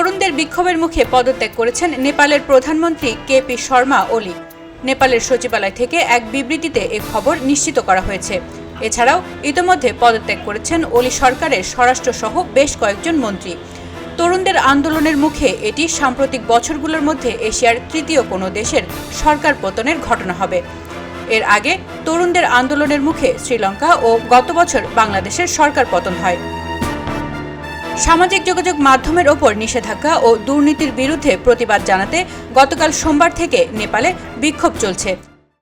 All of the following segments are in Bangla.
তরুণদের বিক্ষোভের মুখে পদত্যাগ করেছেন নেপালের প্রধানমন্ত্রী কেপি শর্মা, ওলি। নেপালের সচিবালয় থেকে এক বিবৃতিতে এ খবর নিশ্চিত করা হয়েছে। এছাড়াও ইতোমধ্যে পদত্যাগ করেছেন ওলি সরকারের স্বরাষ্ট্রসহ বেশ কয়েকজন মন্ত্রী। তরুণদের আন্দোলনের মুখে এটি সাম্প্রতিক বছরগুলোর মধ্যে এশিয়ার তৃতীয় কোনো দেশের সরকার পতনের ঘটনা হবে। এর আগে তরুণদের আন্দোলনের মুখে শ্রীলঙ্কা ও গত বছর বাংলাদেশের সরকার পতন হয়। সামাজিক যোগাযোগ মাধ্যমের ওপর নিষেধাজ্ঞা ও দুর্নীতির বিরুদ্ধে প্রতিবাদ জানাতে গতকাল সোমবার থেকে নেপালে বিক্ষোভ চলছে।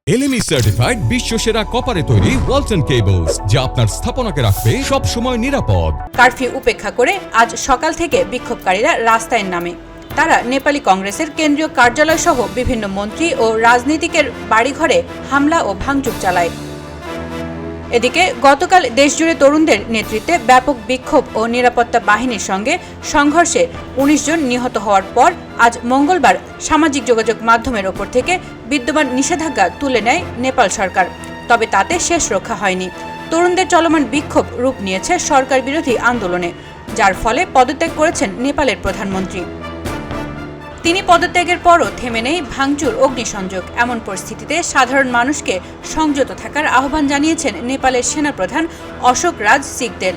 এলএমই সার্টিফাইড বিশ্ব সেরা কপারে তৈরি ওয়ালটন কেবলস যা আপনার স্থাপনাকে রাখবে সব সময় নিরাপদ। কারফিউ উপেক্ষা করে আজ সকাল থেকে বিক্ষোভকারীরা রাস্তায় নামে। তারা নেপালি কংগ্রেসের কেন্দ্রীয় কার্যালয় সহ বিভিন্ন মন্ত্রী ও রাজনীতিকের বাড়িঘরে হামলা ও ভাঙচুর চালায়। এদিকে গতকাল দেশজুড়ে তরুণদের নেতৃত্বে ব্যাপক বিক্ষোভ ও নিরাপত্তা বাহিনীর সঙ্গে সংঘর্ষে উনিশ জন নিহত হওয়ার পর আজ মঙ্গলবার সামাজিক যোগাযোগ মাধ্যমের ওপর থেকে বিদ্যমান নিষেধাজ্ঞা তুলে নেয় নেপাল সরকার। তবে তাতে শেষ রক্ষা হয়নি। তরুণদের চলমান বিক্ষোভ রূপ নিয়েছে সরকার বিরোধী আন্দোলনে, যার ফলে পদত্যাগ করেছেন নেপালের প্রধানমন্ত্রী। তিনি পদত্যাগের পরও থেমে নেই ভাঙচুর, অগ্নিসংযোগ। এমন পরিস্থিতিতে সাধারণ মানুষকে সংযত থাকার আহ্বান জানিয়েছেন নেপালের সেনাপ্রধান অশোক রাজ সিকদেল।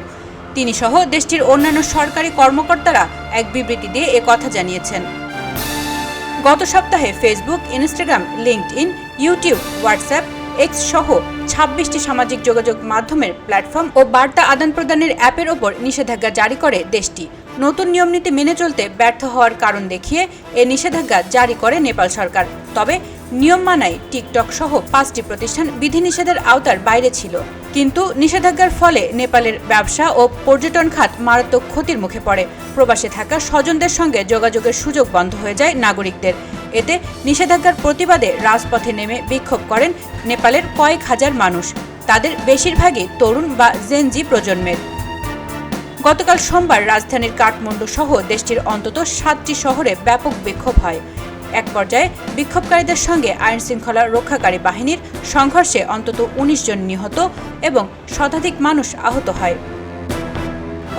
তিনি সহ দেশটির অন্যান্য সরকারি কর্মকর্তারা এক বিবৃতি দিয়ে এ কথা জানিয়েছেন। গত সপ্তাহে Facebook, Instagram LinkedIn YouTube, WhatsApp, X সহ ছাব্বিশটি সামাজিক যোগাযোগ মাধ্যমের প্ল্যাটফর্ম ও বার্তা আদান প্রদানের অ্যাপের ওপর নিষেধাজ্ঞা জারি করে দেশটি। নতুন নিয়মনীতি মেনে চলতে ব্যর্থ হওয়ার কারণ দেখিয়ে এ নিষেধাজ্ঞা জারি করে নেপাল সরকার। তবে নিয়ম মানায় টিকটক সহ পাঁচটি প্রতিষ্ঠান বিধিনিষেধের আওতার বাইরে ছিল। কিন্তু নিষেধাজ্ঞার ফলে নেপালের ব্যবসা ও পর্যটন খাত মারাত্মক ক্ষতির মুখে পড়ে। প্রবাসে থাকা স্বজনদের সঙ্গে যোগাযোগের সুযোগ বন্ধ হয়ে যায় নাগরিকদের। এতে নিষেধাজ্ঞার প্রতিবাদে রাজপথে নেমে বিক্ষোভ করেন নেপালের কয়েক হাজার মানুষ। তাদের বেশিরভাগই তরুণ বা জেনজি প্রজন্মের। গতকাল সোমবার রাজধানীর কাঠমান্ডু সহ দেশটির অন্তত সাতটি শহরে ব্যাপক বিক্ষোভ হয়। এক পর্যায়ে বিক্ষোভকারীদের সঙ্গে আইন শৃঙ্খলা রক্ষাকারী বাহিনীর সংঘর্ষে অন্তত উনিশ জন নিহত এবং শতাধিক মানুষ আহত হয়।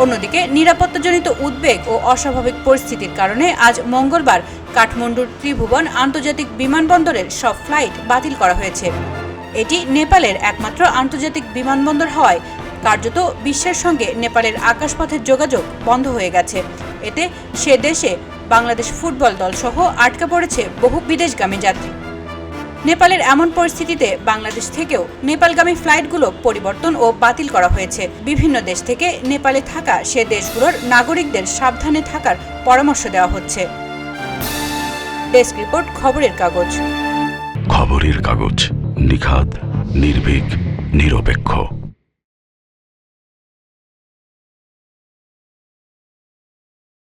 অন্যদিকে নিরাপত্তাজনিত উদ্বেগ ও অস্বাভাবিক পরিস্থিতির কারণে আজ মঙ্গলবার কাঠমান্ডুর ত্রিভুবন আন্তর্জাতিক বিমানবন্দরের সব ফ্লাইট বাতিল করা হয়েছে। এটি নেপালের একমাত্র আন্তর্জাতিক বিমানবন্দর হওয়ায় কার্যত বিশ্বের সঙ্গে নেপালের আকাশপথের যোগাযোগ বন্ধ হয়ে গেছে। এতে সে দেশে বাংলাদেশ ফুটবল দল সহ আটকা পড়েছে বহু বিদেশগামী যাত্রী। নেপালের এমন পরিস্থিতিতে বাংলাদেশ থেকেও নেপালগামী ফ্লাইটগুলো পরিবর্তন ও বাতিল করা হয়েছে। বিভিন্ন দেশ থেকে নেপালে থাকা সে দেশগুলোর নাগরিকদের সাবধানে থাকার পরামর্শ দেওয়া হচ্ছে। ডেস্ক রিপোর্ট, খবরের কাগজ। খবরের কাগজ নিখাত নির্ভীক, নিরপেক্ষ।